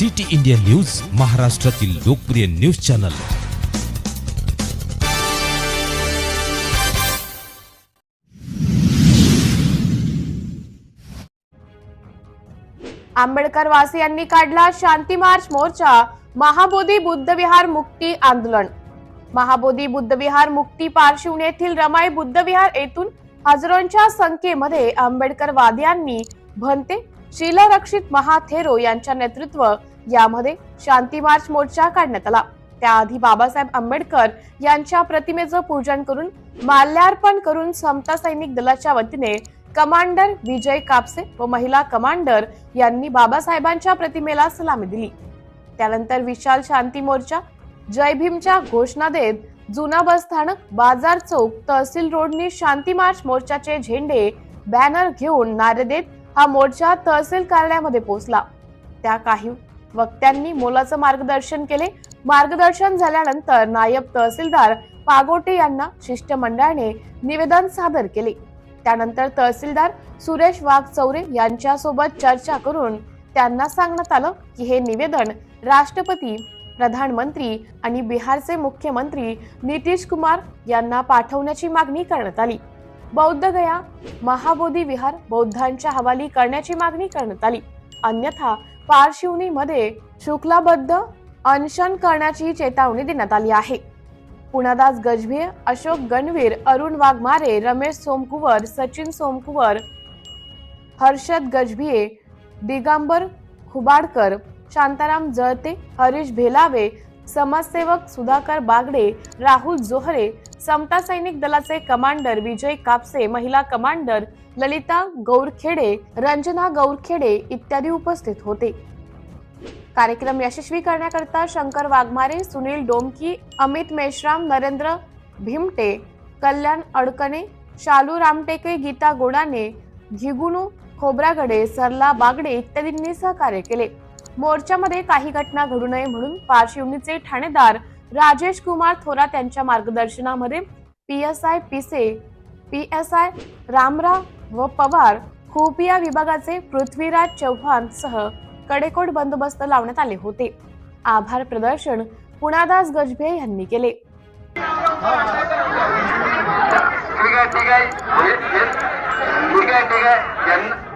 City India news महाराष्ट्रातील लोकप्रिय news channel. Ambedkar वासियांनी काढला शांती मार्च मोर्चा महाबोधी बुद्धविहार मुक्ती आंदोलन. महाबोधी बुद्धविहार मुक्ती पारशिवनी येथील रमाई बुद्धविहार येथून हजारोंच्या संख्येमध्ये आंबेडकर वादियांनी भंते शीलरक्षित महाथेरो यांच्या नेतृत्व यामध्ये शांती मार्च मोर्चा काढण्यात आला. त्याआधी बाबासाहेब आंबेडकर यांच्या प्रतिमेचं पूजन करून माल्यार्पण करून समता सैनिक दलाच्या वतीने कमांडर विजय कापसे व महिला कमांडर यांनी बाबासाहेबांच्या प्रतिमेला सलामी दिली. त्यानंतर विशाल शांती मोर्चा जय भीमच्या घोषणा देत जुना बस स्थानक बाजार चौक तहसील रोडनी शांती मार्च मोर्चाचे झेंडे बॅनर घेऊन नारे देत हा मोर्चा तहसील कार्यालयामध्ये पोहोचला. त्या काही वक्त्यांनी मोलाचं मार्गदर्शन केले. मार्गदर्शन झाल्यानंतर नायब तहसीलदार पागोटे यांना शिष्टमंडळाने निवेदन सादर केले. त्यानंतर तहसीलदार सुरेश वाघ चौरे यांच्यासोबत चर्चा करून त्यांना सांगण्यात आलं की हे निवेदन राष्ट्रपती प्रधानमंत्री आणि बिहारचे मुख्यमंत्री नितीश कुमार यांना पाठवण्याची मागणी करण्यात आली. बौद्ध गया महाबोधी विहार बौद्धांच्या हवाली करण्याची मागणी करण्यात आली. अन्यथा पारशिवनीमध्ये शुक्लाबद्ध अनशन करण्याची चेतावणी देण्यात आली आहे. पुणादास गजभिये अशोक गणवीर अरुण वाघमारे रमेश सोमकुवर सचिन सोमकुवर हर्षद गजभिये दिगांबर खुबाडकर शांताराम जळते हरीश भेलावे समाजसेवक सुधाकर बागडे राहुल जोहरे समता सैनिक दलाचे कमांडर विजय कापसे महिला कमांडर ललिता गौरखेडे रंजना गौरखेडे इत्यादी उपस्थित होते. कार्यक्रम यशस्वी करण्याकरता शंकर वाघमारे सुनील डोमकी अमित मेश्राम नरेंद्र भीमटे कल्याण अडकणे शालू रामटेके गीता गोडाने घिगुणू खोब्रागडे सरला बागडे इत्यादींनी सहकार्य केले. मोर्चामध्ये काही घटना घडू नये म्हणून पार्श्वभूमीचे ठाणेदार राजेश कुमार थोरात यांच्या मार्गदर्शनामध्ये P S I Pise P S I Ramrao व पवार खुफिया विभागाचे पृथ्वीराज चव्हाण सह कडेकोट बंदोबस्त लावण्यात आले होते. आभार प्रदर्शन पुणादास गजभे यांनी केले. ठीक आहे ठीक आहे. ठीक आहे ठीक आहे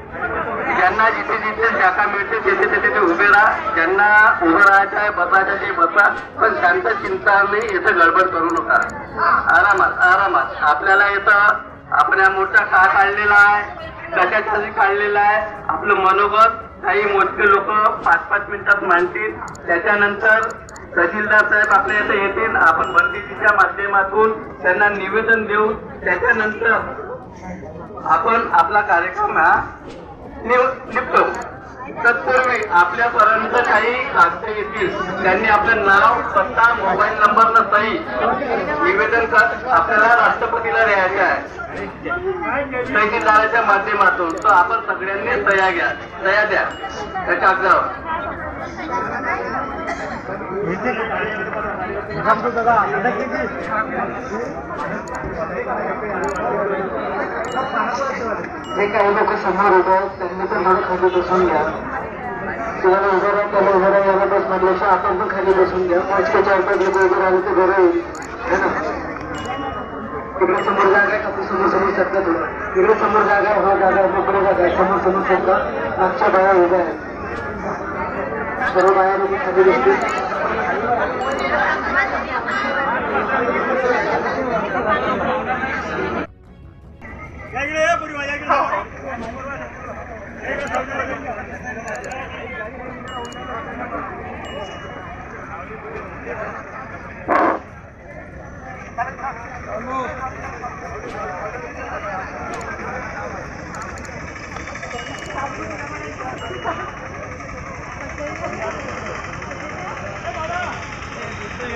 ज्यांना जिथे जिथे शाखा मिळते तिथे तिथे ते उभे ज्यांना उभं राहायचं आहे बसायचं ते बसा. पण शांत चिंताने इथं गडबड करू नका. आरामात आरामात. आपल्याला इथं आपल्या मोठा का काढलेला आहे कशासाठी काढलेला आहे आपलं मनोगत काही मोजके लोक पाच पाच मिनिटात मांडतील. त्याच्यानंतर तहसीलदार साहेब आपल्या इथे येतील. आपण बंदिशीच्या माध्यमातून त्यांना निवेदन देऊ त्याच्यानंतर आपण आपला कार्यक्रम हा निव- निपटवू. तत्पूर्वी आपल्यापर्यंत काही कागद येतील. त्यांनी आपलं नाव पत्ता मोबाईल नंबर न सही निवेदन कर आपल्याला राष्ट्रपतीला द्यायचं आहे. तहसीलदाराच्या माध्यमातून. तर आपण सगळ्यांनी सह्या घ्या. सह्या द्या. त्या कागदावर जे काही लोक समोर उभे आहेत त्यांनी पण थोडं खाली बसून घ्या. तुम्हाला उभं राहा त्याला उभं राहा याला बस म्हटल्याशिवाय आपण पण खाली बसून घ्या. पाच ते चार पाच लोक उभं राहिले तर बरं होईल. है ना? तिकडे समोर जागा आहे का समोर समोर सरका थोडं तिकडे समोर जागा आहे हा जागा आहे मोकळी जागा आहे. समोर समोर सरका मागच्या बाया उभ्या आहेत. सर्व बाया लोक खाली बसतील. We need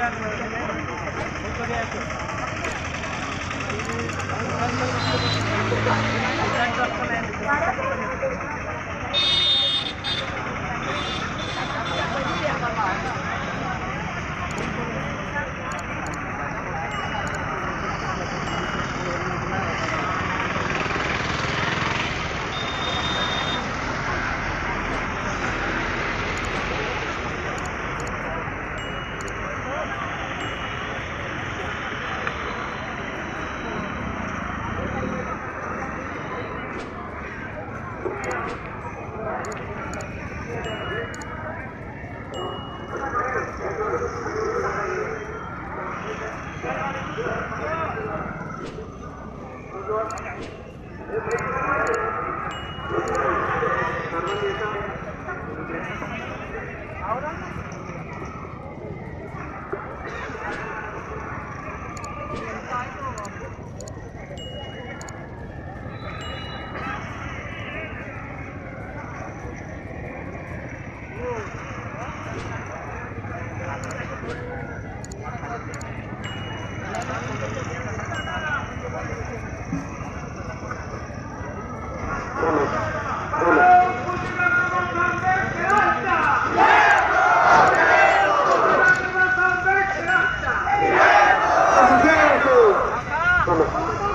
Obrigado, meu. Muito obrigado. Ahora Jai